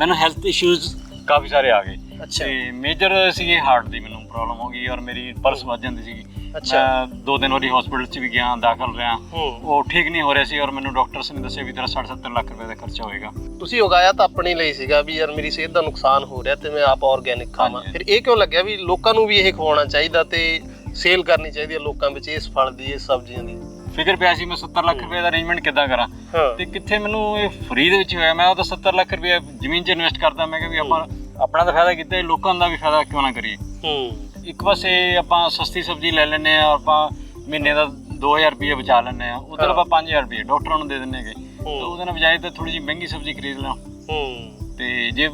ਮੈਨੂੰ health issues ਕਾਫੀ ਸਾਰੇ ਆ ਗਏ। ਅੱਛਾ। ਤੇ ਮੇਜਰ ਸੀਗੇ ਹਾਰਟ ਦੀ ਮੈਨੂੰ ਪ੍ਰੋਬਲਮ ਹੋ ਗਈ ਔਰ ਮੇਰੀ ਪਲਸ ਵੱਜ ਜਾਂਦੀ ਸੀਗੀ। ਅੱਛਾ। ਦੋ ਦਿਨ ਵਾਰੀ ਹਸਪੀਟਲ 'ਚ ਵੀ ਗਿਆ ਦਾਖਲ ਰਿਹਾ। ਉਹ ਠੀਕ ਨਹੀਂ ਹੋ ਰਿਹਾ ਸੀ ਔਰ ਮੈਨੂੰ ਡਾਕਟਰਸ ਨੇ ਦੱਸਿਆ ਵੀ ਤੇਰਾ 60-70 ਲੱਖ ਰੁਪਏ ਦਾ ਖਰਚਾ ਹੋਏਗਾ। ਤੁਸੀਂ ਉਗਾਇਆ ਤਾਂ ਆਪਣੇ ਲਈ ਸੀਗਾ ਵੀ ਯਾਰ ਮੇਰੀ ਸਿਹਤ ਦਾ ਨੁਕਸਾਨ ਹੋ ਰਿਹਾ ਤੇ ਮੈਂ ਆਪ ਆਰਗੈਨਿਕ ਖਾਵਾਂ। ਫਿਰ ਇਹ ਕਿਉਂ ਲੱਗਿਆ ਵੀ ਲੋਕਾਂ ਨੂੰ ਵੀ ਇਹ ਖਵਾਉਣਾ ਚਾਹੀਦਾ ਤੇ ਸੇਲ ਕਰਨੀ ਚਾਹੀਦੀ ਹੈ ਲੋਕਾਂ ਵਿੱਚ ਇਸ ਫਲ ਦੀ ਇਸ ਸਬਜ਼ੀਆਂ ਦੀ? ਫਿਕਰ ਪਿਆ ਸੀ ਮੈਂ 70 ਲੱਖ ਰੁਪਏ ਦਾ ਅਰੇਂਜਮੈਂਟ ਕਿੱਦਾਂ ਕਰਾਂ। ਹਾਂ। ਤੇ ਕਿੱਥੇ ਮੈਨੂੰ ਇਹ ਫ੍ਰੀ ਦੇ ਵਿੱਚ ਹੋਇਆ ਮੈਂ ਉਹ ਤਾਂ 70 ਲੱਖ ਰੁਪਏ ਜ਼ਮੀਨ 'ਚ ਇਨਵੈਸਟ ਕਰਦਾ ਮੈਂ ਕਿਹਾ ਵੀ ਆਪਾਂ ਆਪਣਾ ਤਾਂ ਫਾਇਦਾ ਕੀਤਾ ਲੋਕਾਂ ਦਾ ਵੀ ਫਾਇਦਾ ਕਿਉਂ ਨਾ ਕਰੀਏ? ਹੂੰ। ਇੱਕ ਪਾਸੇ ਆਪਾਂ ਸਸਤੀ ਸਬਜ਼ੀ ਲੈ ਲੈਂਦੇ ਆ ਆਪਾਂ ਮਹੀਨੇ ਦਾ 2000 ਰੁਪਏ ਬਚਾ ਲੈਂਦੇ ਆ ਉਧਰ ਹਾਂ। ਆਪਾਂ 5000 ਰੁਪਏ ਡਾਕਟਰਾਂ ਨੂੰ ਦੇ ਦਿੰਦੇ ਹੈਗੇ। ਤਾਂ ਉਹਦੇ ਨਾਲ ਬਜਾਏ ਤਾਂ ਥੋੜੀ ਜਿਹੀ ਮਹਿੰਗੀ ਸਬਜ਼ੀ ਖਰੀਦ ਲਾਂ। ਹੂੰ। ਤੇ ਜੇ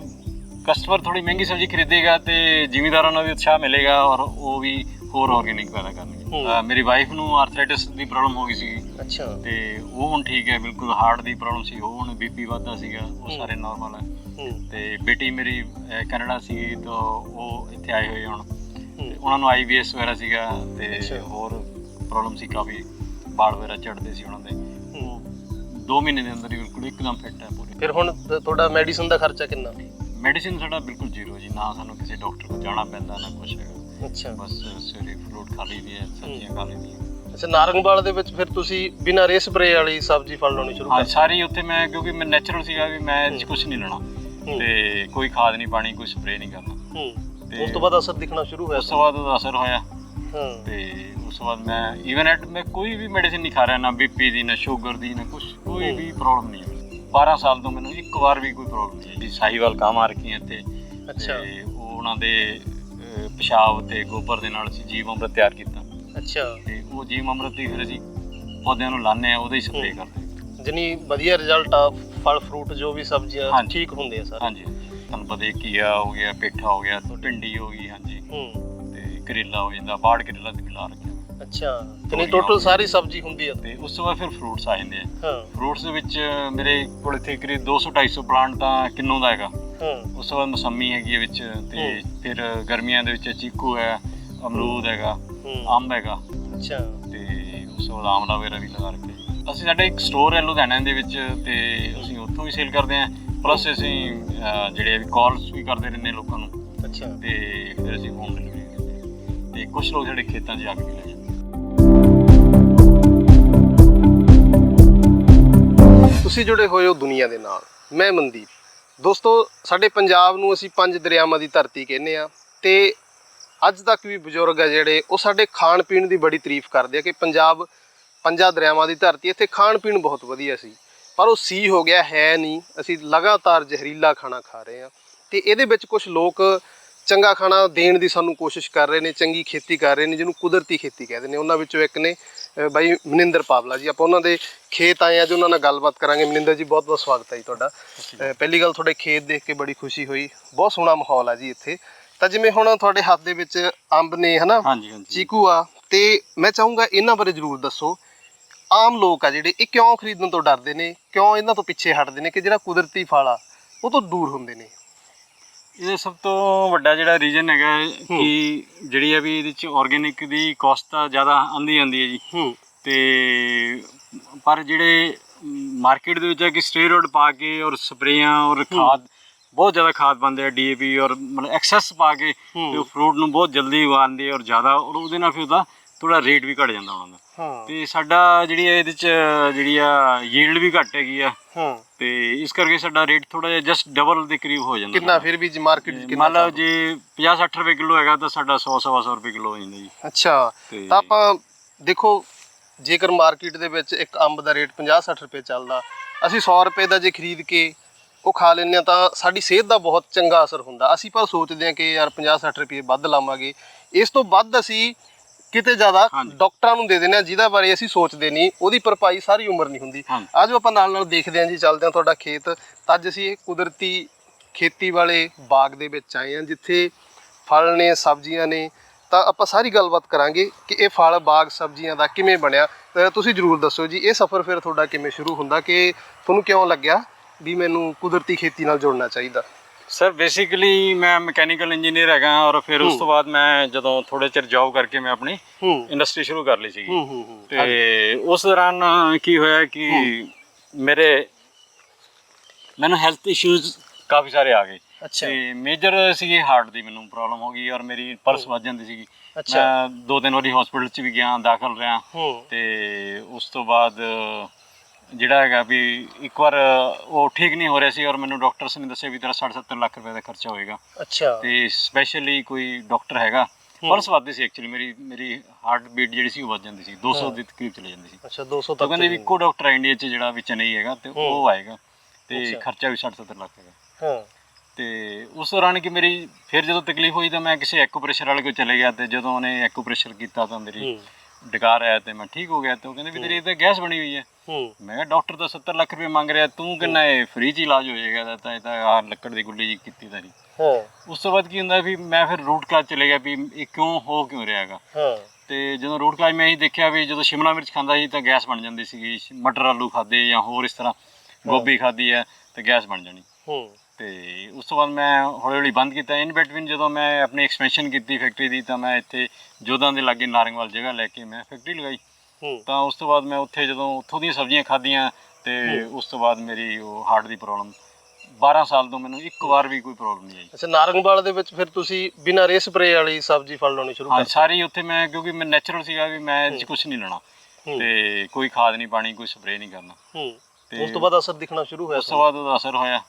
ਕਸਟਮਰ ਥੋੜੀ ਮਹਿੰਗੀ ਸਬਜ਼ੀ ਖਰੀਦੇਗਾ ਤੇ ਜ਼ਿਮੀਂਦਾਰਾਂ ਨੂੰ ਵੀ ਉਤਸ਼ਾਹ ਮਿਲੇਗਾ ਔਰ ਉਹ ਵੀ ਹੋਰ ਆਰਗੇਨਿਕ ਪੈਦਾ ਕਰਨਗੇ। ਹੂੰ। ਅਹ ਮੇਰੀ ਵਾਈਫ ਨੂੰ ਆਰਥਰਾਈਟਿਸ ਦੀ ਪ੍ਰੋਬਲਮ ਹੋ ਗਈ ਸੀ। ਅੱਛਾ। ਤੇ ਉਹ ਹੁਣ ਠੀਕ ਹੈ ਬਿਲਕੁਲ ਹਾਰਟ ਦੀ ਪ੍ਰੋਬਲਮ ਸੀ। ਉਹ ਹੁਣ ਬੀਪੀ ਵੱਧਦਾ ਸੀਗਾ ਉਹ ਹੂੰ। ਸਾਰੇ ਨਾਰਮਲ ਹੈ। ਹੂੰ। ਤੇ ਬੇਟੀ ਮੇਰੀ ਅਹ, ਕੈਨੇਡਾ ਸੀ ਤਾਂ ਉਹ ਇੱਥੇ ਆਏ ਹੋਏ ਹੁਣ। ਹੂੰ। ਤੇ ਉਹਨਾਂ ਨੂੰ ਆਈਬੀਐਸ ਵਗੈਰਾ ਸੀਗਾ ਤੇ। ਹੋਰ ਪ੍ਰੋਬਲਮ ਸੀ ਕਾਫੀ। ਬਾਲ ਵਗੈਰਾ ਚੜਦੇ ਸੀ ਉਹਨਾਂ ਦੇ। ਹੂੰ। 2 ਮਹੀਨੇ ਦੇ ਅੰਦਰ ਹੀ ਬਿਲਕੁਲ ਇੱਕਦਮ ਫਿੱਟ ਹੈ ਪੂਰੇ। ਫਿਰ ਹੁਣ ਤ- ਤੁਹਾਡਾ ਮੈਡੀਸਨ ਦਾ ਖਰਚਾ ਕਿੰਨਾ? ਮੈਡੀਸਿਨ ਸਾਡਾ ਬਿਲਕੁਲ ਜ਼ੀਰੋ ਜੀ। ਨਾ ਸਾਨੂੰ ਕਿਸੇ ਡਾਕਟਰ ਕੋਲ ਜਾਣਾ ਪੈਂਦਾ ਨਾ ਕੁਛ ਹੈਗਾ। ਅੱਛਾ। ਬਸ ਸਵੇਰੇ ਫਰੂਟ ਖਾ ਲਈਦੀ ਹੈ ਸਬਜ਼ੀਆਂ ਖਾ ਲਈਦੀਆਂ ਅੱਛਾ ਨਾਰੰਗਵਾਲ ਦੇ ਵਿੱਚ ਫਿਰ ਤੁਸੀਂ ਬਿਨਾਂ ਰੇ ਸਪਰੇ ਵਾਲੀ ਸਬਜ਼ੀ ਫਲ ਲਾਉਣੀ ਸ਼ੁਰੂ ਹਾਂ ਕਰ ਸਾਰੀ ਉੱਥੇ ਮੈਂ ਕਿਉਂਕਿ ਮੈਂ ਨੈਚੁਰਲ ਸੀਗਾ ਵੀ ਮੈਂ ਇਹ 'ਚ ਕੁਝ ਨਹੀਂ ਲੈਣਾ। ਤੇ ਕੋਈ ਖਾਦ ਨਹੀਂ ਪਾਣੀ ਕੋਈ ਸਪਰੇਅ ਨਹੀਂ ਕਰਨਾ। ਹੂੰ। ਤੇ ਉਸ ਤੋਂ ਬਾਅਦ ਅਸਰ ਦਿਖਣਾ ਸ਼ੁਰੂ ਹੋਇਆ ਉਸ ਤੋਂ ਬਾਅਦ ਉਹਦਾ ਅਸਰ ਹੋਇਆ। ਹਾਂ। ਤੇ ਉਸ ਤੋਂ ਬਾਅਦ ਮੈਂ ਈਵਨ ਐਟ ਮੈਂ ਕੋਈ ਵੀ ਮੈਡੀਸਿਨ ਨਹੀਂ ਖਾ ਰਿਹਾ ਨਾ ਬੀਪੀ ਦੀ ਨਾ ਸ਼ੂਗਰ ਦੀ ਨਾ ਕੁਝ ਕੋਈ। ਵੀ ਪ੍ਰੋਬਲਮ ਨਹੀਂ ਹੈ। 12 ਸਾਲ ਤੋਂ ਮੈਨੂੰ ਇੱਕ ਵਾਰ ਵੀ ਕੋਈ ਪ੍ਰੋਬਲਮ ਨਹੀਂ ਹੈ। ਜੀ ਸਾਹੀਵਾਲ ਕਾਂ ਮਾਰ ਰੱਖੀ ਹੈ ਇੱਥੇ। ਅੱਛਾ। ਤੇ ਉਹਨਾਂ ਦੇ ਪਿਸ਼ਾਬ ਤੇ ਗੋਬਰ ਦੇ ਨਾਲ ਅਸੀਂ ਜੀਵ ਅੰਮ੍ਰਿਤ ਤਿਆਰ ਕੀਤਾ। ਅੱਛਾ। ਤੇ ਉਹ ਜੀਵ ਅੰਮ੍ਰਿਤ ਦੀ ਫਿਰ ਅਸੀਂ ਪੌਦਿਆਂ ਨੂੰ ਲਾਉਂਦੇ ਆ ਉਹਦਾ ਹੀ ਸਪਰੇਅ। ਕਰਦੇ ਜਨੀ ਵਧੀਆ ਰਿਜ਼ਲਟ ਆ ਫਲ ਫਰੂਟ ਜੋ ਵੀ ਸਬਜ਼ੀਆਂ ਹਾਂਜੀ। ਠੀਕ ਹੁੰਦੇ ਆ ਸਰ। ਹਾਂਜੀ। ਤੁਹਾਨੂੰ ਪਤਾ ਹੀ ਘੀਆ ਹੋ ਗਿਆ ਪੇਠਾ ਹੋ ਗਿਆ ਭਿੰਡੀ ਹੋ ਗਈ ਹਾਂਜੀ। ਹੂੰ। ਤੇ ਕਰੇਲਾ ਹੋ ਜਾਂਦਾ ਬਾੜ ਕਰੇਲਾ ਤੇ ਵੀ ਲਾ ਰੱਖਿਆ। ਅੱਛਾ। ਨਹੀਂ ਟੋਟਲ ਸਾਰੀ ਸਬਜ਼ੀ ਹੁੰਦੀ ਆ। ਤੇ ਉਸ ਤੋਂ ਬਾਅਦ ਫਿਰ ਫਰੂਟਸ ਆ ਜਾਂਦੇ ਆ। ਹਾਂ। ਫਰੂਟਸ ਦੇ ਵਿੱਚ ਮੇਰੇ ਕੋਲ ਇੱਥੇ ਕਰੀਬ 200 250 ਪਲਾਂਟ ਤਾਂ ਕਿੰਨੂ ਦਾ ਹੈਗਾ। ਉਸ ਤੋਂ ਬਾਅਦ ਮਸੰਮੀ ਹੈਗੀ ਹੈ ਵਿੱਚ ਤੇ ਫਿਰ ਗਰਮੀਆਂ ਦੇ ਵਿੱਚ ਚੀਕੂ ਹੈ ਅਮਰੂਦ ਹੈਗਾ ਹੂੰ। ਅੰਬ ਹੈਗਾ। ਅੱਛਾ। ਤੇ ਉਸ ਤੋਂ ਬਾਅਦ ਆਮਲਾ ਵਗੈਰਾ ਵੀ ਲਗਾ ਰੱਖਿਆ। ਅਸੀਂ ਸਾਡੇ ਇੱਕ ਸਟੋਰ ਹੈ ਲੁਧਿਆਣਾ ਦੇ ਵਿੱਚ ਤੇ ਅਸੀਂ ਉੱਥੋਂ ਵੀ ਸੇਲ ਕਰਦੇ ਹਾਂ। ਪਲੱਸ ਅਸੀਂ ਜਿਹੜੇ ਕਾਲਸ ਵੀ ਕਰਦੇ ਰਹਿੰਦੇ ਲੋਕਾਂ ਨੂੰ। ਅੱਛਾ। ਤੇ ਫਿਰ ਅਸੀਂ ਹੋਮ ਡਿਲੀਵਰੀ ਕਰਦੇ ਤੇ ਕੁਝ ਲੋਕ ਸਾਡੇ ਖੇਤਾਂ 'ਚ ਜਾ ਕੇ ਵੀ ਲੈ ਜਾਂਦੇ ਤੁਸੀਂ ਜੁੜੇ ਹੋਏ ਹੋ ਦੁਨੀਆ ਦੇ ਨਾਲ। ਮੈਂ ਮਨਦੀਪ। ਦੋਸਤੋ, ਸਾਡੇ ਪੰਜਾਬ ਨੂੰ ਅਸੀਂ ਪੰਜ ਦਰਿਆਵਾਂ ਦੀ ਧਰਤੀ ਕਹਿੰਦੇ ਆ ਤੇ ਅੱਜ ਤੱਕ ਵੀ ਬਜ਼ੁਰਗ ਆ ਜਿਹੜੇ, ਉਹ ਸਾਡੇ ਖਾਣ ਪੀਣ ਦੀ ਬੜੀ ਤਾਰੀਫ ਕਰਦੇ ਆ ਕਿ ਪੰਜਾਬ ਪੰਜਾਂ ਦਰਿਆਵਾਂ ਦੀ ਧਰਤੀ, ਇੱਥੇ ਖਾਣ ਪੀਣ ਬਹੁਤ ਵਧੀਆ ਸੀ। ਪਰ ਉਹ ਸੀ ਹੋ ਗਿਆ, ਹੈ ਨਹੀਂ। ਅਸੀਂ ਲਗਾਤਾਰ ਜ਼ਹਿਰੀਲਾ ਖਾਣਾ ਖਾ ਰਹੇ ਆ ਤੇ ਇਹਦੇ ਵਿੱਚ ਕੁਝ ਲੋਕ ਚੰਗਾ ਖਾਣਾ ਦੇਣ ਦੀ ਸਾਨੂੰ ਕੋਸ਼ਿਸ਼ ਕਰ ਰਹੇ ਨੇ, ਚੰਗੀ ਖੇਤੀ ਕਰ ਰਹੇ ਨੇ, ਜਿਹਨੂੰ ਕੁਦਰਤੀ ਖੇਤੀ ਕਹਿੰਦੇ ਨੇ। ਉਹਨਾਂ ਵਿੱਚੋਂ ਇੱਕ ਨੇ ਬਾਈ ਮਨਿੰਦਰ ਪਾਵਲਾ ਜੀ ਆਪਾਂ ਉਹਨਾਂ ਦੇ ਖੇਤ ਆਏ ਆ ਜੀ ਉਹਨਾਂ ਨਾਲ ਗੱਲਬਾਤ ਕਰਾਂਗੇ। ਮਨਿੰਦਰ ਜੀ ਬਹੁਤ ਬਹੁਤ ਸਵਾਗਤ ਹੈ ਜੀ ਤੁਹਾਡਾ। ਪਹਿਲੀ ਗੱਲ ਤੁਹਾਡੇ ਖੇਤ ਦੇਖ ਕੇ ਬੜੀ ਖੁਸ਼ੀ ਹੋਈ। ਬਹੁਤ ਸੋਹਣਾ ਮਾਹੌਲ ਆ ਜੀ ਇੱਥੇ। ਤਾਂ ਜਿਵੇਂ ਹੁਣ ਤੁਹਾਡੇ ਹੱਥ ਦੇ ਵਿੱਚ ਅੰਬ ਨੇ ਹਨਾ? ਹਾਂਜੀ ਹਾਂਜੀ। ਚੀਕੂ ਆ। ਤੇ ਮੈਂ ਚਾਹੂੰਗਾ ਇਹਨਾਂ ਬਾਰੇ ਜ਼ਰੂਰ ਦੱਸੋ। ਆਮ ਲੋਕ ਆ ਜਿਹੜੇ ਇਹ ਕਿਉਂ ਖਰੀਦਣ ਤੋਂ ਡਰਦੇ ਨੇ? ਕਿਉਂ ਇਹਨਾਂ ਤੋਂ ਪਿੱਛੇ ਹਟਦੇ ਨੇ ਕਿ ਜਿਹੜਾ ਕੁਦਰਤੀ ਫਲ ਆ ਉਹ ਤੋਂ ਦੂਰ ਹੁੰਦੇ ਨੇ? ਇਹਦਾ ਸਭ ਤੋਂ ਵੱਡਾ ਜਿਹੜਾ ਰੀਜਨ ਹੈਗਾ ਹੈ ਕਿ ਜਿਹੜੀ ਆ ਵੀ ਇਹਦੇ ਚ ਆਰਗੇਨਿਕ ਦੀ ਕਾਸਟ ਤਾਂ ਜ਼ਿਆਦਾ ਆਂਦੀ ਜਾਂਦੀ ਹੈ ਜੀ। ਤੇ ਪਰ ਜਿਹੜੇ ਮਾਰਕੀਟ ਦੇ ਵਿੱਚ ਹੈ ਕਿ ਸਟੇਰੋਇਡ ਪਾ ਕੇ ਔਰ ਸਪਰੇਆਂ ਔਰ ਖਾਦ ਬਹੁਤ ਜ਼ਿਆਦਾ ਖਾਦ ਪਾਉਂਦੇ ਆ ਡੀਏਪੀ ਔਰ ਮਤਲਬ ਐਕਸੈਸ ਪਾ ਕੇ। ਤੇ ਉਹ ਫਰੂਟ ਨੂੰ ਬਹੁਤ ਜਲਦੀ ਉਗਾਉਂਦੇ ਔਰ ਜ਼ਿਆਦਾ ਔਰ ਉਹਦੇ ਨਾਲ ਫਿਰ ਉਹਦਾ ਥੋੜਾ ਰੇਟ ਵੀ ਘਟ ਜਾਂਦਾ ਉਹਨਾਂ ਦਾ। ਹਾਂ। ਤੇ ਸਾਡਾ ਜਿਹੜੀ ਇਹਦੇ ਚ ਜਿਹੜੀ ਆ ਯੀਲਡ ਵੀ ਘੱਟ ਹੈਗੀ ਆ। ਹਾਂ। ਤੇ ਇਸ ਕਰਕੇ ਸਾਡਾ ਰੇਟ ਥੋੜਾ ਜਿਹਾ ਜਸਟ ਡਬਲ ਦੇ ਕਰੀਬ ਹੋ ਜਾਂਦਾ। ਕਿੰਨਾ ਫਿਰ ਵੀ ਜੀ ਮਾਰਕੀਟ ਚ ਕਿੰਨਾ ਮੰਨ ਲਓ ਜੇ 50 60 ਰੁਪਏ ਕਿਲੋ ਹੈਗਾ ਤਾਂ ਸਾਡਾ 100 ਸਵਾ ਸੌ ਰੁਪਏ ਕਿਲੋ ਹੋ ਜਾਂਦਾ ਜੀ। ਅੱਛਾ ਤੇ ਤਾਂ ਆਪਾਂ ਦੇਖੋ ਜੇਕਰ ਮਾਰਕੀਟ ਦੇ ਵਿੱਚ ਇੱਕ ਅੰਬ ਦਾ ਰੇਟ 50-60 ਰੁਪਏ ਚੱਲਦਾ ਅਸੀਂ 100 ਰੁਪਏ ਦਾ ਜੇ ਖਰੀਦ ਕੇ ਉਹ ਖਾ ਲੈਂਦੇ ਹਾਂ ਤਾਂ ਸਾਡੀ ਸਿਹਤ ਦਾ ਬਹੁਤ ਚੰਗਾ ਅਸਰ ਹੁੰਦਾ। ਅਸੀਂ ਪਰ ਸੋਚਦੇ ਹਾਂ ਕਿ ਯਾਰ 50-60 ਰੁਪਏ ਵੱਧ ਲਾਵਾਂਗੇ। ਇਸ ਤੋਂ ਵੱਧ ਅਸੀਂ ਕਿਤੇ ਜ਼ਿਆਦਾ। ਡਾਕਟਰਾਂ ਨੂੰ ਦੇ ਦਿੰਦੇ ਹਾਂ ਜਿਹਦਾ ਬਾਰੇ ਅਸੀਂ ਸੋਚਦੇ ਨਹੀਂ ਉਹਦੀ ਭਰਪਾਈ ਸਾਰੀ ਉਮਰ ਨਹੀਂ ਹੁੰਦੀ। ਆਜੋ ਆਪਾਂ ਨਾਲ ਨਾਲ ਦੇਖਦੇ ਹਾਂ ਜੀ ਚੱਲਦੇ ਹਾਂ ਤੁਹਾਡਾ ਖੇਤ। ਤਾਂ ਅੱਜ ਅਸੀਂ ਇਹ ਕੁਦਰਤੀ ਖੇਤੀ ਵਾਲੇ ਬਾਗ ਦੇ ਵਿੱਚ ਆਏ ਹਾਂ ਜਿੱਥੇ ਫਲ ਨੇ ਸਬਜ਼ੀਆਂ ਨੇ। ਤਾਂ ਆਪਾਂ ਸਾਰੀ ਗੱਲਬਾਤ ਕਰਾਂਗੇ ਕਿ ਇਹ ਫਲ ਬਾਗ ਸਬਜ਼ੀਆਂ ਦਾ ਕਿਵੇਂ ਬਣਿਆ। ਤੁਸੀਂ ਜਰੂਰ ਦੱਸੋ ਜੀ ਇਹ ਸਫ਼ਰ ਫਿਰ ਤੁਹਾਡਾ ਕਿਵੇਂ ਸ਼ੁਰੂ ਹੁੰਦਾ ਕਿ ਤੁਹਾਨੂੰ ਕਿਉਂ ਲੱਗਿਆ ਵੀ ਮੈਨੂੰ ਕੁਦਰਤੀ ਖੇਤੀ ਨਾਲ ਜੁੜਨਾ ਚਾਹੀਦਾ? ਸਰ ਬੇਸਿਕਲੀ ਮੈਂ ਮਕੈਨੀਕਲ ਇੰਜੀਨੀਅਰ ਹੈਗਾ ਔਰ ਫਿਰ ਉਸ। ਤੋਂ ਬਾਅਦ ਮੈਂ ਜਦੋਂ ਥੋੜੇ ਚਿਰ ਜੌਬ ਕਰਕੇ ਮੈਂ ਆਪਣੀ ਇੰਡਸਟਰੀ ਸ਼ੁਰੂ ਕਰ ਲਈ ਸੀਗੀ। ਤੇ ਉਸ ਦੌਰਾਨ ਕੀ ਹੋਇਆ ਕਿ ਮੇਰੇ ਮੈਨੂੰ ਹੈਲਥ ਇਸ਼ੂਜ਼ ਕਾਫੀ ਸਾਰੇ ਆ ਗਏ। ਅੱਛਾ। ਤੇ ਮੇਜਰ ਸੀਗੇ ਹਾਰਟ ਦੀ ਮੈਨੂੰ ਪ੍ਰੋਬਲਮ ਹੋ ਗਈ ਔਰ ਮੇਰੀ ਪਲਸ ਵੱਜ ਜਾਂਦੀ ਸੀਗੀ। ਮੈਂ ਦੋ ਤਿੰਨ ਵਾਰੀ ਹਸਪੀਟਲ 'ਚ ਵੀ ਗਿਆ ਦਾਖਲ ਰਿਹਾ। ਤੇ ਉਸ ਤੋਂ ਬਾਅਦ ਜਿਹੜਾ ਹੈਗਾ ਵੀ ਇੱਕ ਵਾਰ ਉਹ ਠੀਕ ਨਹੀਂ ਹੋ ਰਿਹਾ ਸੀ ਔਰ ਮੈਨੂੰ ਡਾਕਟਰਸ ਨੇ ਦੱਸਿਆ ਵੀ ਤੇਰਾ 60-70 ਲੱਖ ਰੁਪਏ ਦਾ ਖਰਚਾ ਹੋਏਗਾ। ਅੱਛਾ। ਤੇ ਸਪੈਸ਼ਲੀ ਕੋਈ ਡਾਕਟਰ ਹੈਗਾ ਪਲਸ ਵੱਧਦੀ ਸੀ ਐਕਚੁਅਲੀ ਮੇਰੀ ਮੇਰੀ ਹਾਰਟ ਬੀਟ ਜਿਹੜੀ ਸੀ ਉਹ ਵੱਧ ਜਾਂਦੀ ਸੀ 200 ਦੇ ਤਕਰੀਬ ਚਲੇ ਜਾਂਦੀ ਸੀ। ਅੱਛਾ 200 ਤਾਂ ਤੱਕ ਕਹਿੰਦੇ ਵੀ ਇੱਕੋ ਡਾਕਟਰ ਇੰਡੀਆ 'ਚ ਜਿਹੜਾ ਵਿੱਚ ਨਹੀਂ ਹੈਗਾ ਤੇ ਉਹ ਆਏਗਾ ਤੇ। ਖਰਚਾ ਵੀ 60-70 ਲੱਖ ਹੈਗਾ। ਹਾਂ। ਤੇ ਉਸ ਦੌਰਾਨ ਕਿ ਮੇਰੀ ਫਿਰ ਜਦੋਂ ਤਕਲੀਫ ਹੋਈ ਤਾਂ ਮੈਂ ਕਿਸੇ ਐਕੂਪ੍ਰੈਸ਼ਰ ਵਾਲੇ ਕੋਲ ਚਲੇ ਗਿਆ ਤੇ ਜਦੋਂ ਉਹਨੇ ਐਕੂਪ੍ਰੈਸ਼ਰ ਕੀਤਾ ਤਾਂ ਮੇਰੀ ਡਕਾਰ ਆਇਆ ਤੇ ਮੈਂ ਠੀਕ ਹੋ ਗਿਆ ਤੇ ਉਹ ਕਹਿੰਦੇ ਵੀ ਤੇਰੀ ਤਾਂ ਗੈਸ ਬਣੀ ਹੋਈ ਹੈ। ਹੂੰ। ਮੈਂ ਕਿਹਾ ਡਾਕਟਰ ਤਾਂ 70 ਲੱਖ ਰੁਪਏ ਮੰਗ ਰਿਹਾ ਤੂੰ ਕਿੰਨਾ ਇਹ ਫ੍ਰੀ ਚ ਇਲਾਜ ਹੋ ਜਾਏਗਾ ਤਾਂ ਇਹ ਤਾਂ ਆਹ ਲੱਕੜ ਦੀ ਗੁੱਲੀ ਜੀ ਕੀਤੀ ਤਾਂ ਨਹੀਂ ਹਾਂ। ਉਸ ਤੋਂ ਬਾਅਦ ਕੀ ਹੁੰਦਾ ਵੀ ਮੈਂ ਫਿਰ ਰੂਟ ਕਾਜ ਚਲੇ ਗਿਆ ਵੀ ਇਹ ਕਿਉਂ ਹੋ ਕਿਉਂ ਰਿਹਾ ਹੈਗਾ। ਹਾਂ। ਤੇ ਜਦੋਂ ਰੂਟ ਕਾਜ ਮੈਂ ਇਹ ਦੇਖਿਆ ਵੀ ਜਦੋਂ ਸ਼ਿਮਲਾ ਮਿਰਚ ਖਾਂਦਾ ਸੀ ਤਾਂ ਗੈਸ ਬਣ ਜਾਂਦੀ ਸੀਗੀ ਮਟਰ ਆਲੂ ਖਾਦੇ ਜਾਂ ਹੋਰ ਇਸ ਤਰ੍ਹਾਂ ਗੋਭੀ ਖਾਦੀ ਹੈ ਤੇ ਗੈਸ ਬਣ ਜਾਣੀ। ਹੂੰ। ਤੇ ਉਸ ਤੋਂ ਬਾਅਦ ਮੈਂ ਹੌਲੀ ਹੌਲੀ ਬੰਦ ਕੀਤਾ। ਇਨ ਬਿਟਵੀਨ ਜਦੋਂ ਮੈਂ ਆਪਣੀ ਐਕਸਪੈਂਸ਼ਨ ਕੀਤੀ ਫੈਕਟਰੀ ਦੀ ਤਾਂ ਮੈਂ ਇੱਥੇ ਜੋਧਾਂ ਦੇ ਲਾਗੇ ਨਾਰੰਗਵਾਲ ਜਗ੍ਹਾ ਲੈ ਕੇ ਮੈਂ ਫੈਕਟਰੀ ਲਗਾਈ। ਹੂੰ। ਤਾਂ ਉਸ ਤੋਂ ਬਾਅਦ ਮੈਂ ਉੱਥੇ ਜਦੋਂ ਉੱਥੋਂ ਦੀਆਂ ਸਬਜ਼ੀਆਂ ਖਾਧੀਆਂ ਤੇ ਉਸ ਤੋਂ ਬਾਅਦ ਮੇਰੀ ਉਹ ਹਾਰਟ ਦੀ ਪ੍ਰੋਬਲਮ 12 ਸਾਲ ਤੋਂ ਮੈਨੂੰ ਇੱਕ ਵਾਰ ਵੀ ਕੋਈ ਪ੍ਰੋਬਲਮ ਨਹੀਂ ਆਈ। ਅੱਛਾ ਨਾਰੰਗਵਾਲ ਦੇ ਵਿੱਚ ਫਿਰ ਤੁਸੀਂ ਬਿਨਾਂ ਰੇ ਸਪਰੇ ਵਾਲੀ ਸਬਜ਼ੀ ਫਲ ਲਾਉਣੀ ਸ਼ੁਰੂ ਹਾਂ ਕਰ ਸਾਰੀ ਉੱਥੇ ਮੈਂ ਕਿਉਂਕਿ ਮੈਂ ਨੈਚੁਰਲ ਸੀਗਾ ਵੀ ਮੈਂ ਇਹ ਕੁਝ ਨਹੀਂ ਲੈਣਾ। ਹੂੰ। ਤੇ ਕੋਈ ਖਾਦ ਨਹੀਂ ਪਾਣੀ ਕੋਈ ਸਪਰੇਅ ਨਹੀਂ ਕਰਨਾ। ਹੂੰ। ਤੇ ਉਸ ਤੋਂ ਬਾਅਦ ਅਸਰ ਦਿਖਣਾ ਸ਼ੁਰੂ ਹੋਇਆ ਉਸ ਤੋਂ ਬਾਅਦ ਉਹਦਾ ਅਸਰ ਹੋਇਆ।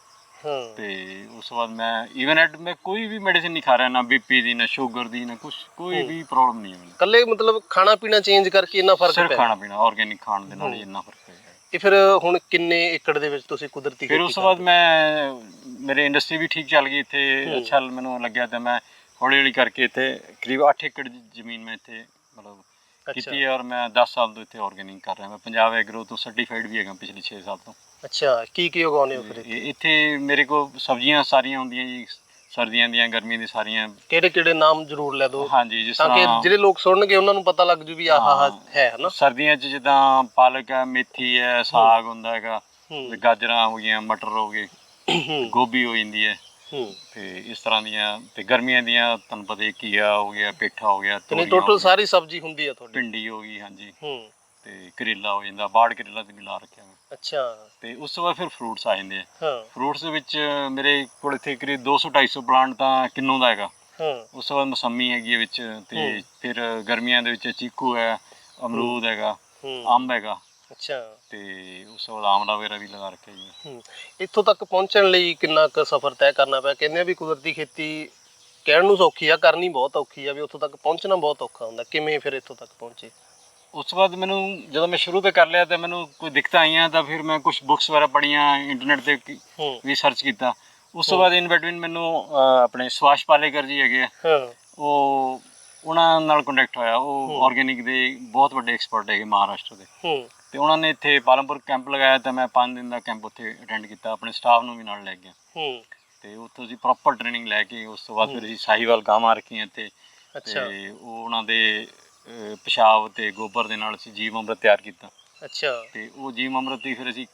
ਹਾਂ। ਤੇ ਉਸ ਤੋਂ ਬਾਅਦ ਮੈਂ ਈਵਨ ਐਟ ਮੈਂ ਕੋਈ ਵੀ ਮੈਡੀਸਿਨ ਨਹੀਂ ਖਾ ਰਿਹਾ ਨਾ ਬੀਪੀ ਦੀ ਨਾ ਸ਼ੂਗਰ ਦੀ ਨਾ ਕੁਝ ਕੋਈ ਵੀ ਪ੍ਰੋਬਲਮ ਨਹੀਂ ਹੈ ਮੈਨੂੰ। ਕੱਲੇ ਮਤਲਬ ਖਾਣਾ ਪੀਣਾ ਚੇਂਜ ਕਰਕੇ ਇੰਨਾ ਫ਼ਰਕ ਸਿਰਫ ਪਿਆ? ਖਾਣਾ ਪੀਣਾ ਆਰਗੇਨਿਕ ਖਾਣ ਦੇ ਨਾਲ ਹੀ ਇੰਨਾ ਫ਼ਰਕ ਪਿਆ। ਇਹ ਫਿਰ ਹੁਣ ਕਿੰਨੇ ਏਕੜ ਦੇ ਵਿੱਚ ਤੁਸੀਂ ਕੁਦਰਤੀ ਫਿਰ ਉਸ ਤੋਂ ਬਾਅਦ ਮੈਂ ਮੇਰੇ ਇੰਡਸਟਰੀ ਵੀ ਠੀਕ ਚੱਲ ਗਈ ਇੱਥੇ ਅੱਛਾ ਮੈਨੂੰ ਲੱਗਿਆ ਤੇ ਮੈਂ ਹੌਲੀ ਹੌਲੀ ਕਰਕੇ ਇੱਥੇ ਕਰੀਬ 8 ਏਕੜ ਦੀ ਜ਼ਮੀਨ ਮੈਂ ਇੱਥੇ ਮਤਲਬ ਕੀਤੀ ਹੈ ਔਰ ਮੈਂ 10 ਸਾਲ ਤੋਂ ਇੱਥੇ ਆਰਗੇਨਿਕ ਕਰ ਰਿਹਾ। ਮੈਂ ਪੰਜਾਬ ਐਗਰੋ ਤੋਂ ਸਰਟੀਫਾਈਡ ਵੀ ਹੈਗਾ ਪਿਛਲੇ 6 ਸਾਲ ਤੋਂ। ਅੱਛਾ ਕੀ ਕੀ ਉਗਾਉਂਦੇ ਹੋ ਫਿਰ ਇੱਥੇ? ਮੇਰੇ ਕੋਲ ਸਬਜ਼ੀਆਂ ਸਾਰੀਆਂ ਹੁੰਦੀਆਂ ਜੀ ਸਰਦੀਆਂ ਦੀਆਂ ਗਰਮੀਆਂ ਦੀਆਂ ਸਾਰੀਆਂ। ਕਿਹੜੇ ਕਿਹੜੇ ਨਾਮ ਜ਼ਰੂਰ ਲੈ ਦਿਓ। ਹਾਂਜੀ ਜਿਸ ਤਾਂ ਕਿ ਤਰ੍ਹਾਂ ਜਿਹੜੇ ਲੋਕ ਸੁਣਨਗੇ ਉਹਨਾਂ ਨੂੰ ਪਤਾ ਲੱਗ ਜੂ ਵੀ ਆਹ ਆਹ ਹਾਂ। ਹਨਾ? ਸਰਦੀਆਂ 'ਚ ਜਿੱਦਾਂ ਪਾਲਕ ਹੈ ਮੇਥੀ ਹੈ ਸਾਗ ਹੁੰਦਾ ਹੈਗਾ ਹੂੰ। ਤੇ ਗਾਜਰਾਂ ਹੋ ਗਈਆਂ ਮਟਰ ਹੋ ਗਏ ਹੂੰ। ਗੋਭੀ ਹੋ ਜਾਂਦੀ ਹੈ। ਹੂੰ। ਤੇ ਇਸ ਤਰ੍ਹਾਂ ਦੀਆਂ ਤੇ ਗਰਮੀਆਂ ਦੀਆਂ ਤੁਹਾਨੂੰ ਪਤਾ ਹੀ ਘੀਆ ਹੋ ਗਿਆ ਪੇਠਾ ਹੋ ਗਿਆ ਤੋਰੀਆਂ ਹੋ ਟੋਟਲ ਗਈਆਂ, ਸਾਰੀ ਸਬਜ਼ੀ ਹੁੰਦੀ ਆ ਤੁਹਾਡੀ। ਭਿੰਡੀ ਹੋ ਗਈ ਹਾਂਜੀ। ਹੂੰ। ਤੇ ਕਰੇਲਾ ਹੋ ਜਾਂਦਾ ਬਾੜ ਕਰੇਲਾ ਤੇ ਵੀ ਲਾ ਰੱਖਿਆ। ਅੱਛਾ। ਤੇ ਉਸ ਤੋਂ ਬਾਅਦ ਫਿਰ ਫਰੂਟਸ ਆ ਜਾਂਦੇ ਆ। ਹਾਂ। ਫਰੂਟਸ ਦੇ ਵਿੱਚ ਮੇਰੇ ਕੋਲ ਇੱਥੇ ਕਰੀਬ 200 250 ਪਲਾਂਟ ਤਾਂ ਕਿੰਨੂ ਦਾ ਹੈਗਾ। ਹਾਂ। ਉਸ ਤੋਂ ਬਾਅਦ ਮਸੰਮੀ ਹੈਗੀ ਹੈ ਵਿੱਚ ਤੇ। ਫਿਰ ਗਰਮੀਆਂ ਦੇ ਵਿੱਚ ਚੀਕੂ ਹੈ ਅਮਰੂਦ ਹੈਗਾ ਅੰਬ ਹੈਗਾ। ਅੱਛਾ। ਤੇ ਉਸ ਤੋਂ ਬਾਅਦ ਆਮਲਾ ਵਗੈਰਾ ਵੀ ਲਗਾ ਰੱਖਿਆ ਜੀ। ਇੱਥੋਂ ਤੱਕ ਪਹੁੰਚਣ ਲਈ ਕਿੰਨਾ ਕੁ ਸਫ਼ਰ ਤੈਅ ਕਰਨਾ ਪਿਆ? ਕਹਿੰਦੇ ਆ ਵੀ ਕੁਦਰਤੀ ਖੇਤੀ ਕਹਿਣ ਨੂੰ ਸੌਖੀ ਆ ਕਰਨੀ ਬਹੁਤ ਔਖੀ ਆ ਵੀ ਉੱਥੋਂ ਤੱਕ ਪਹੁੰਚਣਾ ਬਹੁਤ ਔਖਾ ਹੁੰਦਾ। ਕਿਵੇਂ ਫਿਰ ਇੱਥੋਂ ਤੱਕ ਪਹੁੰਚੇ? ਉਸ ਤੋਂ ਬਾਅਦ ਮੈਨੂੰ ਜਦੋਂ ਮੈਂ ਸ਼ੁਰੂ ਤੋਂ ਕਰ ਲਿਆ ਤਾਂ ਮੈਨੂੰ ਕੋਈ ਦਿੱਕਤਾਂ ਆਈਆਂ ਤਾਂ ਫਿਰ ਮੈਂ ਕੁਝ ਬੁੱਕਸ ਵਗੈਰਾ ਪੜ੍ਹੀਆਂ ਇੰਟਰਨੈਟ ਤੇ ਕੀ- ਹੂੰ। ਵੀ ਸਰਚ ਕੀਤਾ। ਉਸ ਤੋਂ ਬਾਅਦ ਇਨ ਬਿਟਵੀਨ ਮੈਨੂੰ ਅਹ, ਆਪਣੇ ਸਵਾਸ਼ ਪਾਲੇਕਰ ਜੀ ਹੈਗੇ ਆ। ਹਾਂ। ਉਹ ਉਹਨਾਂ ਨਾਲ ਕੰਟੈਕਟ ਹੋਇਆ। ਉਹ ਆਰਗੇਨਿਕ ਦੇ ਬਹੁਤ ਵੱਡੇ ਐਕਸਪਰਟ ਹੈਗੇ ਮਹਾਰਾਸ਼ਟਰ ਦੇ। ਹੂੰ। ਤੇ ਉਹਨਾਂ ਨੇ ਇੱਥੇ ਪਾਲਮਪੁਰ ਕੈਂਪ ਲਗਾਇਆ ਤਾਂ ਮੈਂ 5 ਦਿਨ ਦਾ ਕੈਂਪ ਉੱਥੇ ਅਟੈਂਡ ਕੀਤਾ। ਆਪਣੇ ਸਟਾਫ ਨੂੰ ਵੀ ਨਾਲ ਲੈ ਗਿਆ। ਹੂੰ। ਤੇ ਉੱਥੋਂ ਅਸੀਂ ਪ੍ਰੋਪਰ ਟ੍ਰੇਨਿੰਗ ਲੈ ਕੇ ਉਸ ਤੋਂ ਬਾਅਦ ਫਿਰ ਅਸੀਂ ਸਾਹੀਵਾਲ ਗਾਵਾਂ ਰੱਖੀਆਂ ਅੱਛਾ। ਤੇ ਉਹ ਉਹਨਾਂ ਦੇ ਅਹ, ਪਿਸ਼ਾਬ ਤੇ ਗੋਬਰ ਦੇ ਨਾਲ ਅਸੀਂ ਜੀਵ ਅੰਮ੍ਰਿਤ ਤਿਆਰ ਕੀਤਾ। ਅੱਛਾ। ਤੇ ਉਹ ਜੀਵ ਅੰਮ੍ਰਿਤ ਹੀ ਫਿਰ ਅਸੀਂ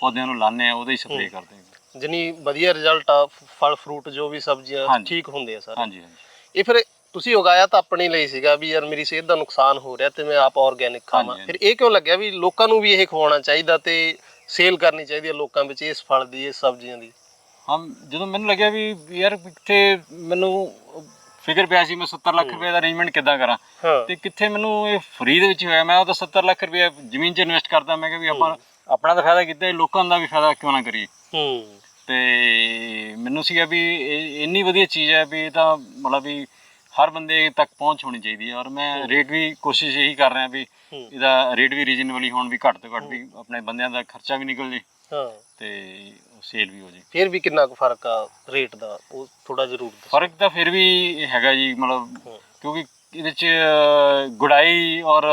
ਪੌਦਿਆਂ ਨੂੰ ਲਾਉਂਦੇ ਆ ਉਹਦਾ ਹੀ ਸਪਰੇਅ ਕਰਦੇ ਹਾਂ। ਜਨੀ ਵਧੀਆ ਰਿਜ਼ਲਟ ਆ ਫਲ ਫਰੂਟ ਜੋ ਵੀ ਸਬਜ਼ੀਆਂ ਹਾਂਜੀ। ਠੀਕ ਹੁੰਦੇ ਆ ਸਾਰੇ। ਹਾਂਜੀ ਹਾਂਜੀ। ਇਹ ਫਿਰ ਤੁਸੀਂ ਉਗਾਇਆ ਤਾਂ ਆਪਣੇ ਲਈ ਸੀਗਾ ਵੀ ਯਾਰ ਮੇਰੀ ਸਿਹਤ ਦਾ ਨੁਕਸਾਨ ਹੋ ਰਿਹਾ ਤੇ ਮੈਂ ਆਪ ਆਰਗੇਨਿਕ ਖਾਵਾਂ। ਹਾਂਜੀ, ਫਿਰ ਇਹ ਕਿਉਂ ਲੱਗਿਆ ਵੀ ਲੋਕਾਂ ਨੂੰ ਵੀ ਇਹ ਖਵਾਉਣਾ ਚਾਹੀਦਾ ਤੇ ਸੇਲ ਕਰਨੀ ਚਾਹੀਦੀ ਹੈ ਲੋਕਾਂ ਵਿੱਚ ਇਸ ਫਲ ਦੀ ਇਸ ਸਬਜ਼ੀਆਂ ਦੀ? ਹਾਂ ਜਦੋਂ ਮੈਨੂੰ ਲੱਗਿਆ ਵੀ ਯਾਰ ਕਿੱਥੇ ਮੈਨੂੰ ਫਿਕਰ ਪਿਆ ਸੀ ਮੈਂ 70 ਲੱਖ ਰੁਪਏ ਦਾ ਅਰੇਂਜਮੈਂਟ ਕਿੱਦਾਂ ਕਰਾਂ? ਹਾਂ। ਤੇ ਕਿੱਥੇ ਮੈਨੂੰ ਇਹ ਫ੍ਰੀ ਦੇ ਵਿੱਚ ਹੋਇਆ। ਮੈਂ ਉਹ ਤਾਂ 70 ਲੱਖ ਰੁਪਏ ਜ਼ਮੀਨ 'ਚ ਇਨਵੈਸਟ ਕਰਦਾ। ਮੈਂ ਕਿਹਾ ਵੀ ਆਪਾਂ ਆਪਣਾ ਤਾਂ ਫਾਇਦਾ ਕੀਤਾ ਲੋਕਾਂ ਦਾ ਵੀ ਫਾਇਦਾ ਕਿਉਂ ਨਾ ਕਰੀਏ? ਹੂੰ। ਤੇ ਮੈਨੂੰ ਸੀਗਾ ਵੀ ਇਹ ਇੰਨੀ ਵਧੀਆ ਚੀਜ਼ ਹੈ ਵੀ ਇਹ ਤਾਂ ਮਤਲਬ ਵੀ ਹਰ ਬੰਦੇ ਤੱਕ ਪਹੁੰਚ ਹੋਣੀ ਚਾਹੀਦੀ ਹੈ। ਔਰ ਮੈਂ ਰੇਟ ਵੀ ਕੋਸ਼ਿਸ਼ ਇਹੀ ਕਰ ਰਿਹਾ ਵੀ। ਇਹਦਾ ਰੇਟ ਵੀ ਰੀਜਨਬਲੀ ਹੋਣ ਵੀ ਘੱਟ ਤੋਂ ਘੱਟ ਵੀ ਆਪਣੇ ਬੰਦਿਆਂ ਦਾ ਖਰਚਾ ਵੀ ਨਿਕਲ ਜੇ। ਹਾਂ। ਤੇ ਸੇਲ ਵੀ ਹੋ ਜੇ। ਫਿਰ ਵੀ ਕਿੰਨਾ ਕੁ ਫ਼ਰਕ ਆ ਰੇਟ ਦਾ? ਉਹ ਥੋੜਾ ਜ਼ਰੂਰ ਦੱਸੋ। ਫ਼ਰਕ ਤਾਂ ਫਿਰ ਵੀ ਹੈਗਾ ਜੀ ਮਤਲਬ ਹੂੰ। ਕਿਉਂਕਿ ਇਹਦੇ ਚ ਗੁਡਾਈ ਔਰ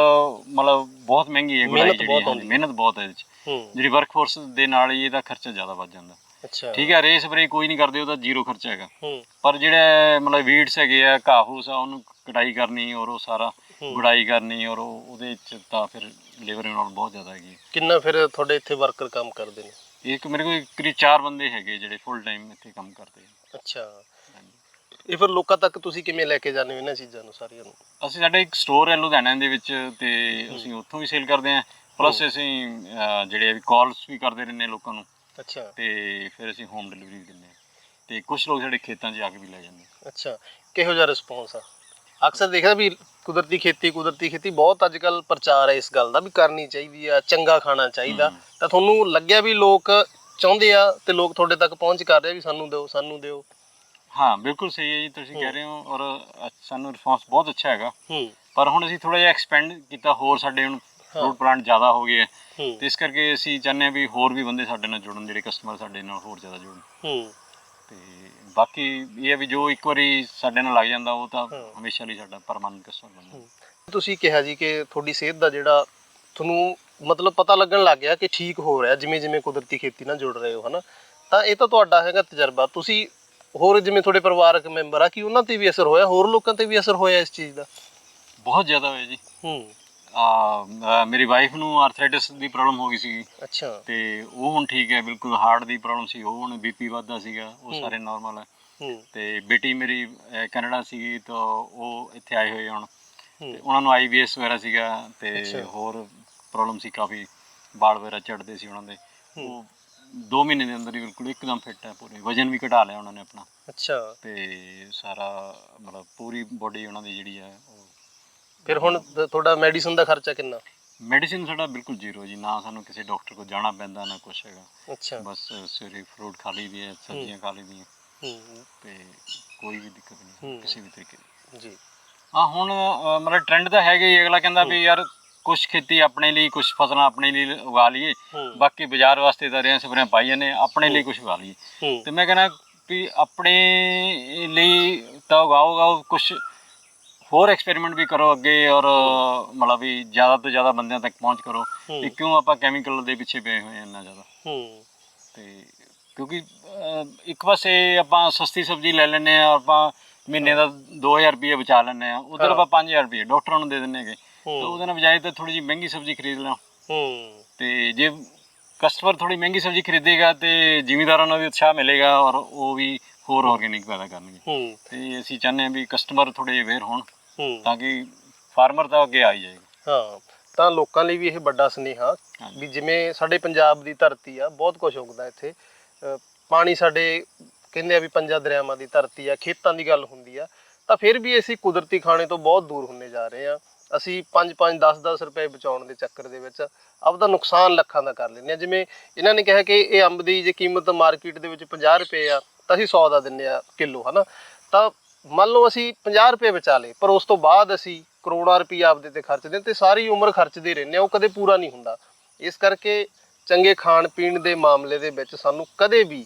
ਮਤਲਬ ਬਹੁਤ ਮਹਿੰਗੀ ਹੈ ਗੁਡਾਈ ਮਿਹਨਤ ਜਿਹੜੀ ਬਹੁਤ ਹਾਂਜੀ, ਆਉਂਦੀ। ਮਿਹਨਤ ਬਹੁਤ ਹੈ ਇਹਦੇ ਚ। ਹੂੰ। ਜਿਹੜੀ ਵਰਕਫੋਰਸ ਦੇ ਨਾਲ ਹੀ ਇਹਦਾ ਖਰਚਾ ਜ਼ਿਆਦਾ ਵੱਧ ਜਾਂਦਾ। ਅੱਛਾ। ਠੀਕ ਹੈ ਰੇ ਸਪਰੇ ਕੋਈ ਨਹੀਂ ਕਰਦੇ ਉਹਦਾ ਜ਼ੀਰੋ ਖਰਚਾ ਹੈਗਾ। ਹੂੰ। ਪਰ ਜਿਹੜੇ ਮਤਲਬ ਵੀਡਸ ਹੈਗੇ ਆ ਘਾਹ ਫੂਸ ਆ ਉਹਨੂੰ ਕਟਾਈ ਕਰਨੀ ਔਰ ਉਹ ਸਾਰਾ ਹੂੰ। ਗੁਡਾਈ ਕਰਨੀ ਔਰ ਉਹ- ਉਹਦੇ ਚ ਤਾਂ ਫਿਰ ਲੇਬਰ ਨਾਲ ਬਹੁਤ ਜ਼ਿਆਦਾ ਹੈਗੀ ਹੈ। ਕਿੰਨਾ ਫਿਰ ਤੁਹਾਡੇ ਇੱਥੇ ਵਰਕਰ ਕੰਮ ਕਰਦੇ ਨੇ? ਇੱਕ ਮੇਰੇ ਕੋਲ ਕਰੀਬ ਚਾਰ ਬੰਦੇ ਹੈਗੇ ਜਿਹੜੇ ਫੁੱਲ ਟਾਈਮ ਇੱਥੇ ਕੰਮ ਕਰਦੇ ਆ। ਅੱਛਾ। ਇਹ ਫਿਰ ਲੋਕਾਂ ਤੱਕ ਤੁਸੀਂ ਕਿਵੇਂ ਲੈ ਕੇ ਜਾਂਦੇ ਹੋ ਇਹਨਾਂ ਚੀਜ਼ਾਂ ਨੂੰ ਸਾਰੀਆਂ ਨੂੰ? ਅਸੀਂ ਸਾਡਾ ਇੱਕ ਸਟੋਰ ਹੈ ਲੁਧਿਆਣਾ ਦੇ ਵਿੱਚ ਤੇ ਅਸੀਂ ਉੱਥੋਂ ਵੀ ਸੇਲ ਕਰਦੇ ਹਾਂ। ਪਲੱਸ ਅਸੀਂ ਅਹ, ਜਿਹੜੇ ਕਾਲਸ ਵੀ ਕਰਦੇ ਰਹਿੰਦੇ ਹਾਂ ਲੋਕਾਂ ਨੂੰ। ਅੱਛਾ। ਤੇ ਫਿਰ ਅਸੀਂ ਹੋਮ ਡਿਲੀਵਰੀ ਵੀ ਦਿੰਦੇ ਹਾਂ। ਤੇ ਕੁਝ ਲੋਕ ਸਾਡੇ ਖੇਤਾਂ 'ਚ ਆ ਕੇ ਵੀ ਲੈ ਜਾਂਦੇ ਅੱਛਾ। ਕਿਹੋ ਜਿਹਾ ਰਿਸਪੌਂਸ ਆ? ਅਕਸਰ ਦੇਖਦਾ ਵੀ ਕੁਦਰਤੀ ਖੇਤੀ ਕੁਦਰਤੀ ਖੇਤੀ ਬਹੁਤ ਅੱਜ ਕੱਲ ਪ੍ਰਚਾਰ ਹੈ ਇਸ ਗੱਲ ਦਾ ਵੀ ਕਰਨੀ ਚਾਹੀਦੀ ਆ ਚੰਗਾ ਖਾਣਾ ਚਾਹੀਦਾ। ਤਾਂ ਤੁਹਾਨੂੰ ਲੱਗਿਆ ਵੀ ਲੋਕ ਚਾਹੁੰਦੇ ਆ ਤੇ ਲੋਕ ਤੁਹਾਡੇ ਤੱਕ ਪਹੁੰਚ ਕਰ ਰਹੇ ਵੀ ਸਾਨੂੰ ਦਿਓ ਸਾਨੂੰ ਦਿਓ? ਹਾਂ ਬਿਲਕੁਲ ਸਹੀ ਹੈ ਜੀ ਤੁਸੀਂ ਕਹਿ ਰਹੇ ਹੋ ਔਰ ਸਾਨੂੰ ਰਿਸਪੌਂਸ ਬਹੁਤ ਅੱਛਾ ਹੈਗਾ। ਹੂੰ। ਪਰ ਹੁਣ ਅਸੀਂ ਥੋੜਾ ਜਿਹਾ ਐਕਸਪੈਂਡ ਕੀਤਾ ਹੋਰ ਸਾਡੇ ਹੁਣ। ਫਰੂਟ ਪਲਾਂਟ ਜ਼ਿਆਦਾ ਹੋ ਗਏ ਤੇ ਇਸ ਕਰਕੇ ਅਸੀਂ ਚਾਹੁੰਦੇ ਹਾਂ ਵੀ ਹੋਰ ਵੀ ਬੰਦੇ ਸਾਡੇ ਨਾਲ ਜੁੜਨ ਜਿਹੜੇ ਕਸਟਮਰ ਸਾਡੇ ਨਾਲ ਹੋਰ ਜ਼ਿਆਦਾ ਜੁੜਨ। ਹੂੰ। ਤੇ ਬਾਕੀ ਇਹ ਹੈ ਵੀ ਜੋ ਇੱਕ ਵਾਰੀ ਸਾਡੇ ਨਾਲ ਲੱਗ ਜਾਂਦਾ ਉਹ ਤਾਂ ਹਾਂ। ਹਮੇਸ਼ਾ ਲਈ ਸਾਡਾ ਪਰਮਾਨੈਂਟ ਕਸਟਮਰ ਬਣ ਜਾਂਦਾ। ਤੁਸੀਂ ਕਿਹਾ ਜੀ ਕਿ ਤੁਹਾਡੀ ਸਿਹਤ ਦਾ ਜਿਹੜਾ ਤੁਹਾਨੂੰ ਮਤਲਬ ਪਤਾ ਲੱਗਣ ਲੱਗ ਗਿਆ ਕਿ ਠੀਕ ਹੋ ਰਿਹਾ ਜਿਵੇਂ ਜਿਵੇਂ ਕੁਦਰਤੀ ਖੇਤੀ ਨਾਲ ਜੁੜ ਰਹੇ ਹੋ ਹਨਾ? ਤਾਂ ਇਹ ਤਾਂ ਤੁਹਾਡਾ ਹੈਗਾ ਤਜਰਬਾ। ਤੁਸੀਂ ਹੋਰ ਜਿਵੇਂ ਤੁਹਾਡੇ ਪਰਿਵਾਰਕ ਮੈਂਬਰ ਆ ਕਿ ਉਹਨਾਂ ਤੇ ਵੀ ਅਸਰ ਹੋਇਆ? ਹੋਰ ਲੋਕਾਂ ਤੇ ਵੀ ਅਸਰ ਹੋਇਆ ਇਸ ਚੀਜ਼ ਦਾ? ਬਹੁਤ ਜ਼ਿਆਦਾ ਹੋਇਆ ਜੀ। ਹੂੰ। ਆ ਮੇਰੀ ਵਾਈਫ ਨੂੰ ਆਰਥਰਾਈਟਿਸ ਦੀ ਪ੍ਰੋਬਲਮ ਹੋ ਗਈ ਸੀ ਅੱਛਾ। ਤੇ ਉਹ ਹੁਣ ਠੀਕ ਹੈ ਬਿਲਕੁਲ ਹਾਰਟ ਦੀ ਪ੍ਰੋਬਲਮ ਸੀ। ਉਹ ਹੁਣ ਬੀਪੀ ਵੱਧਦਾ ਸੀਗਾ ਉਹ। ਸਾਰੇ ਨਾਰਮਲ ਹੈ। ਤੇ ਬੇਟੀ ਮੇਰੀ ਕੈਨੇਡਾ ਸੀ ਤਾਂ ਉਹ ਇੱਥੇ ਆਏ ਹੋਏ ਹੁਣ। ਤੇ ਉਹਨਾਂ ਨੂੰ ਆਈਬੀਐਸ ਵਗੈਰਾ ਸੀਗਾ ਤੇ। ਹੋਰ ਪ੍ਰੋਬਲਮ ਸੀ ਕਾਫੀ। ਬਾਲ ਵਗੈਰਾ ਚੜਦੇ ਸੀ ਉਹਨਾਂ ਦੇ। ਉਹ 2 ਮਹੀਨੇ ਦੇ ਅੰਦਰ ਹੀ ਬਿਲਕੁਲ ਇੱਕਦਮ ਫਿੱਟ ਹੈ ਪੂਰੇ। ਵਜਨ ਵੀ ਘਟਾ ਲਿਆ ਉਹਨਾਂ ਨੇ ਆਪਣਾ। ਅੱਛਾ। ਤੇ ਸਾਰਾ ਮਤਲਬ ਪੂਰੀ ਬੋਡੀ ਉਹਨਾਂ ਦੀ ਜਿਹੜੀ ਹੈ ਉਹ ਫਿਰ ਹੁਣ ਤੁਹਾਡਾ ਮੈਡੀਸਨ ਦਾ ਖਰਚਾ ਕਿੰਨਾ? ਮੈਡੀਸਿਨ ਸਾਡਾ ਬਿਲਕੁਲ ਜ਼ੀਰੋ ਜੀ। ਨਾ ਸਾਨੂੰ ਕਿਸੇ ਡਾਕਟਰ ਕੋਲ ਜਾਣਾ ਪੈਂਦਾ ਨਾ ਕੁਛ ਹੈਗਾ। ਅੱਛਾ। ਬਸ ਸਵੇਰੇ ਫਰੂਟ ਖਾ ਲਈ ਦੀ ਹੈ ਸਬਜ਼ੀਆਂ ਖਾ ਲਈ ਦੀਆਂ ਹੂੰ। ਤੇ ਕੋਈ ਵੀ ਦਿੱਕਤ ਨਹੀਂ। ਕਿਸੇ ਵੀ ਤਰੀਕੇ ਦੀ। ਜੀ। ਹਾਂ ਹੁਣ ਅ, ਮਤਲਬ ਟ੍ਰੈਂਡ ਤਾਂ ਹੈਗਾ ਹੀ ਅਗਲਾ ਕਹਿੰਦਾ ਵੀ ਯਾਰ ਕੁਛ ਖੇਤੀ ਆਪਣੇ ਲਈ ਕੁਛ ਫਸਲਾਂ ਆਪਣੇ ਲਈ ਉਗਾ ਲਈਏ। ਹੂੰ। ਬਾਕੀ ਬਾਜ਼ਾਰ ਵਾਸਤੇ ਤਾਂ ਰਿਆਂ ਸਪਰੇਆਂ ਪਾਈ ਜਾਂਦੇ ਹਾਂ, ਆਪਣੇ ਲਈ ਕੁਛ ਉਗਾ ਲਈਏ। ਹੂੰ। ਤੇ ਮੈਂ ਕਹਿੰਦਾ ਵੀ ਆਪਣੇ ਲਈ ਤਾਂ ਉਗਾਓ ਉਗਾਓ ਕੁਛ ਹੋਰ ਐਕਸਪੈਰੀਮੈਂਟ ਵੀ ਕਰੋ ਅੱਗੇ ਔਰ ਮਤਲਬ ਵੀ ਜ਼ਿਆਦਾ ਤੋਂ ਜ਼ਿਆਦਾ ਬੰਦਿਆਂ ਤੱਕ ਪਹੁੰਚ ਕਰੋ। ਕਿ ਕਿਉਂ ਆਪਾਂ ਕੈਮੀਕਲ ਦੇ ਪਿੱਛੇ ਪਏ ਹੋਏ ਇੰਨਾ ਜ਼ਿਆਦਾ। ਹੂੰ। ਤੇ ਕਿਉਂਕਿ ਇੱਕ ਪਾਸੇ ਆਪਾਂ ਸਸਤੀ ਸਬਜ਼ੀ ਲੈ ਲੈਂਦੇ ਆ ਆਪਾਂ ਮਹੀਨੇ ਦਾ 2000 ਰੁਪਏ ਬਚਾ ਲੈਂਦੇ ਆ ਉਧਰ। ਆਪਾਂ 5000 ਰੁਪਏ ਡਾਕਟਰਾਂ ਨੂੰ ਦੇ ਦਿੰਨੇ ਹੈਗੇ। ਤੇ ਉਹਦੇ ਨਾਲ ਬਜਾਏ ਤਾਂ ਥੋੜੀ ਜਿਹੀ ਮਹਿੰਗੀ ਸਬਜ਼ੀ ਖਰੀਦ ਲਾਂ। ਹੂੰ। ਤੇ ਜੇ ਕਸਟਮਰ ਥੋੜੀ ਮਹਿੰਗੀ ਸਬਜ਼ੀ ਖਰੀਦੇਗਾ ਤੇ ਜ਼ਿਮੀਂਦਾਰਾਂ ਨੂੰ ਵੀ ਉਤਸ਼ਾਹ ਮਿਲੇਗਾ ਔਰ ਉਹ ਵੀ ਹੋਰ ਆਰਗੇਨਿਕ ਪੈਦਾ ਕਰਨਗੇ। ਹੂੰ। ਤੇ ਅਸੀਂ ਚਾਹੁੰਦੇ ਹਾਂ ਵੀ ਕਸਟਮਰ ਥੋੜੇ ਅਵੇਅਰ ਹੋਣ। ਹੂੰ। ਤਾਂ ਕਿ ਫਾਰਮਰ ਤਾਂ ਅੱਗੇ ਆ ਹੀ ਜਾਏਗਾ ਹਾਂ ਤਾਂ ਲੋਕਾਂ ਲਈ ਵੀ ਇਹ ਵੱਡਾ ਸੁਨੇਹਾ। ਵੀ ਜਿਵੇਂ ਸਾਡੇ ਪੰਜਾਬ ਦੀ ਧਰਤੀ ਆ ਬਹੁਤ ਕੁਝ ਉੱਗਦਾ ਇੱਥੇ। ਅਹ ਪਾਣੀ ਸਾਡੇ ਕਹਿੰਦੇ ਆ ਵੀ ਪੰਜਾਂ ਦਰਿਆਵਾਂ ਦੀ ਧਰਤੀ ਆ ਖੇਤਾਂ ਦੀ ਗੱਲ ਹੁੰਦੀ ਆ। ਤਾਂ ਫਿਰ ਵੀ ਅਸੀਂ ਕੁਦਰਤੀ ਖਾਣੇ ਤੋਂ ਬਹੁਤ ਦੂਰ ਹੁੰਨੇ ਜਾ ਰਹੇ ਆ। ਅਸੀਂ 5-5 10-10 ਰੁਪਏ ਬਚਾਉਣ ਦੇ ਚੱਕਰ ਦੇ ਵਿੱਚ ਆਪਦਾ ਨੁਕਸਾਨ ਲੱਖਾਂ ਦਾ ਕਰ ਲੈਂਦੇ ਆ। ਜਿਵੇਂ ਇਹਨਾਂ ਨੇ ਕਿਹਾ ਕਿ ਇਹ ਅੰਬ ਦੀ ਜੇ ਕੀਮਤ ਮਾਰਕੀਟ ਦੇ ਵਿੱਚ 50 ਰੁਪਏ ਆ ਤਾਂ ਅਸੀਂ 100 ਦਾ ਦਿੰਨੇ ਆ ਕਿਲੋ ਹਨਾ? ਤਾਂ ਮੰਨ ਲਓ ਅਸੀਂ 50 ਰੁਪਏ ਬਚਾ ਲਏ, ਪਰ ਉਸ ਤੋਂ ਬਾਅਦ ਅਸੀਂ ਕਰੋੜਾਂ ਰੁਪਏ ਆਪਦੇ ਤੇ ਖਰਚਦੇ ਹਾਂ ਤੇ ਸਾਰੀ ਉਮਰ ਖਰਚਦੇ ਰਹਿੰਦੇ ਆ ਉਹ ਕਦੇ ਪੂਰਾ ਨਹੀਂ ਹੁੰਦਾ। ਇਸ ਕਰਕੇ ਚੰਗੇ ਖਾਣ ਪੀਣ ਦੇ ਮਾਮਲੇ ਦੇ ਵਿੱਚ ਸਾਨੂੰ ਕਦੇ ਵੀ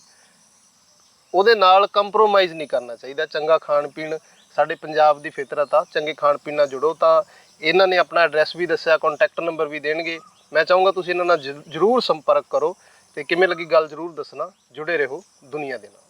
ਉਹਦੇ ਨਾਲ ਕੰਪਰੋਮਾਈਜ਼ ਨਹੀਂ ਕਰਨਾ ਚਾਹੀਦਾ। ਚੰਗਾ ਖਾਣ ਪੀਣ ਸਾਡੇ ਪੰਜਾਬ ਦੀ ਫਿਤਰਤ ਆ, ਚੰਗੇ ਖਾਣ ਪੀਣ ਨਾਲ ਜੁੜੋ ਤਾਂ ਇਹਨਾਂ ਨੇ ਆਪਣਾ ਐਡਰੈਸ ਵੀ ਦੱਸਿਆ ਕੰਟੈਕਟ ਨੰਬਰ ਵੀ ਦੇਣਗੇ। ਮੈਂ ਚਾਹੂੰਗਾ ਤੁਸੀਂ ਇਹਨਾਂ ਨਾਲ ਜ਼ਰੂ- ਜ਼ਰੂਰ ਸੰਪਰਕ ਕਰੋ ਤੇ ਕਿਵੇਂ ਲੱਗੀ ਗੱਲ ਜ਼ਰੂਰ ਦੱਸਣਾ। ਜੁੜੇ ਰਹੋ ਦੁਨੀਆ ਦੇ ਨਾਲ।